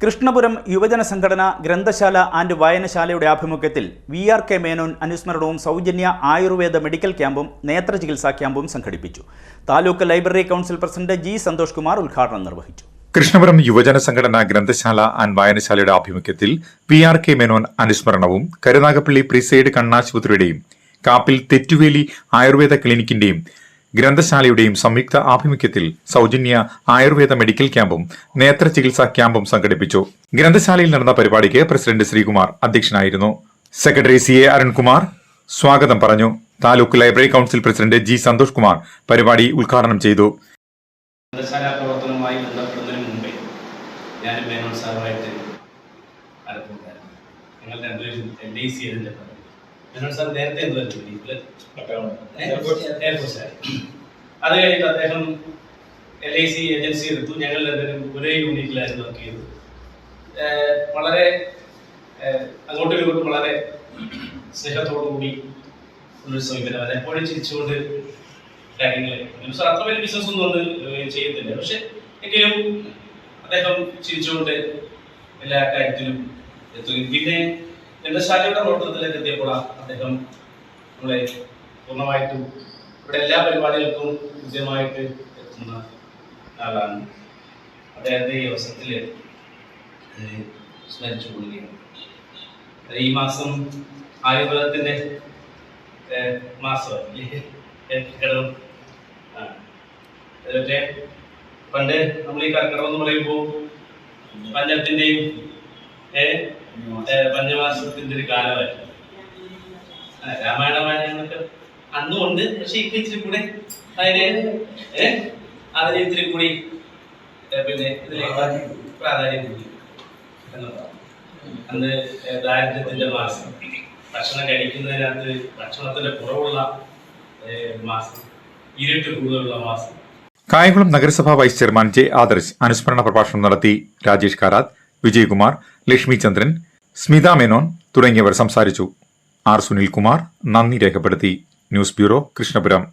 കൃഷ്ണപുരം യുവജന സംഘടന ഗ്രന്ഥശാല ആൻഡ് വായനശാലയുടെ ആഭിമുഖ്യത്തിൽ വി ആർ കെ മേനോൻ അനുസ്മരണവും സൗജന്യ ആയുർവേദ മെഡിക്കൽ ക്യാമ്പും നേത്ര ചികിത്സാ ക്യാമ്പും സംഘടിപ്പിച്ചു. Taluk library council president G Santhosh Kumar ഉദ്ഘാടനം നിർവഹിച്ചു. കൃഷ്ണപുരം യുവജന സംഘടന ഗ്രന്ഥശാല ആൻഡ് വായനശാലയുടെ ആഭിമുഖ്യത്തിൽ പി ആർ കെ മേനോൻ അനുസ്മരണവും കരുനാഗപ്പള്ളി പ്രിസൈഡ് കണ്ണാശുപത്രിയുടെയും കാപ്പിൽ തെറ്റുവേലി ആയുർവേദ ക്ലിനിക്കിന്റെയും ഗ്രന്ഥശാലയുടെയും സംയുക്ത ആഭിമുഖ്യത്തിൽ സൗജന്യ ആയുർവേദ മെഡിക്കൽ ക്യാമ്പും നേത്ര ചികിത്സാ ക്യാമ്പും സംഘടിപ്പിച്ചു. ഗ്രന്ഥശാലയിൽ നടന്ന പരിപാടിക്ക് പ്രസിഡന്റ് ശ്രീകുമാർ അധ്യക്ഷനായിരുന്നു. സെക്രട്ടറി സി എ അരുൺകുമാർ സ്വാഗതം പറഞ്ഞു. Taluk library council president G Santhosh Kumar പരിപാടി ഉദ്ഘാടനം ചെയ്തു. മുമ്പേ ഞാൻ സാറുമായിട്ട് ഏജന്റ് മേനോൻ സാർ നേരത്തെ എന്ത് വീട്ടിൽ അത് കഴിഞ്ഞിട്ട് അദ്ദേഹം എൽ ഐ സി ഏജൻസി എടുത്തു ഞങ്ങൾ രണ്ടുപേരും ഒരേ യൂണിറ്റിലായിരുന്നു വർക്ക് ചെയ്തത്. വളരെ അങ്ങോട്ടും ഇങ്ങോട്ടും വളരെ സ്നേഹത്തോടു കൂടി ഉള്ളൊരു സമീപനം. എപ്പോഴും ചിരിച്ചുകൊണ്ട് കാര്യങ്ങൾ സാർ അത്ര വലിയ ബിസിനസ് ഒന്നും അത് ചെയ്യത്തില്ല പക്ഷെ എങ്കിലും അദ്ദേഹം ചിരിച്ചുകൊണ്ട് എല്ലാ കാര്യത്തിലും എത്തുകയും. പിന്നെ ഗ്രന്ഥശാലയുടെ നേതൃത്വത്തിലേക്ക് എത്തിയപ്പോഴാണ് അദ്ദേഹം നമ്മളെ പൂർണമായിട്ടും ഇവിടെ എല്ലാ പരിപാടികൾക്കും വിജയമായിട്ട് എത്തുന്ന ആളാണ്. അദ്ദേഹത്തെ ഈ അവസരത്തിൽ സ്മരിച്ചു കൊള്ളുകയാണ്. ഈ മാസം ആയുർവേദത്തിന്റെ മാസം. അതിലൊക്കെ പണ്ട് നമ്മൾ ഈ കർക്കിടകം എന്ന് പറയുമ്പോൾ പഞ്ഞത്തിന്റെയും ഏ ഏ, പഞ്ഞമാസത്തിന്റെ ഒരു കാലമായിരുന്നു. രാമായണ വായനകളൊക്കെ അന്നും ഉണ്ട് പക്ഷെ ഇപ്പൊ ഇച്ചിരി കൂടെ അതിന് അതിന് ഇച്ചിരി കൂടി പിന്നെ പ്രാധാന്യം കൂടി അന്ന് ദാരിദ്ര്യത്തിന്റെ മാസം. ഭക്ഷണം കഴിക്കുന്നതിനകത്ത് ഭക്ഷണത്തിന്റെ കുറവുള്ള മാസം ഇരുട്ട് കൂടുതലുള്ള മാസം. കായംകുളം നഗരസഭാ വൈസ് ചെയർമാൻ ജെ ആദർശ് അനുസ്മരണ പ്രഭാഷണം നടത്തി രാജേഷ് കാരാത്ത് വിജയകുമാർ ലക്ഷ്മി ചന്ദ്രൻ സ്മിത മേനോൻ തുടങ്ങിയവർ സംസാരിച്ചു. ആർ സുനിൽകുമാർ നന്ദി രേഖപ്പെടുത്തി. News bureau Krishnapuram.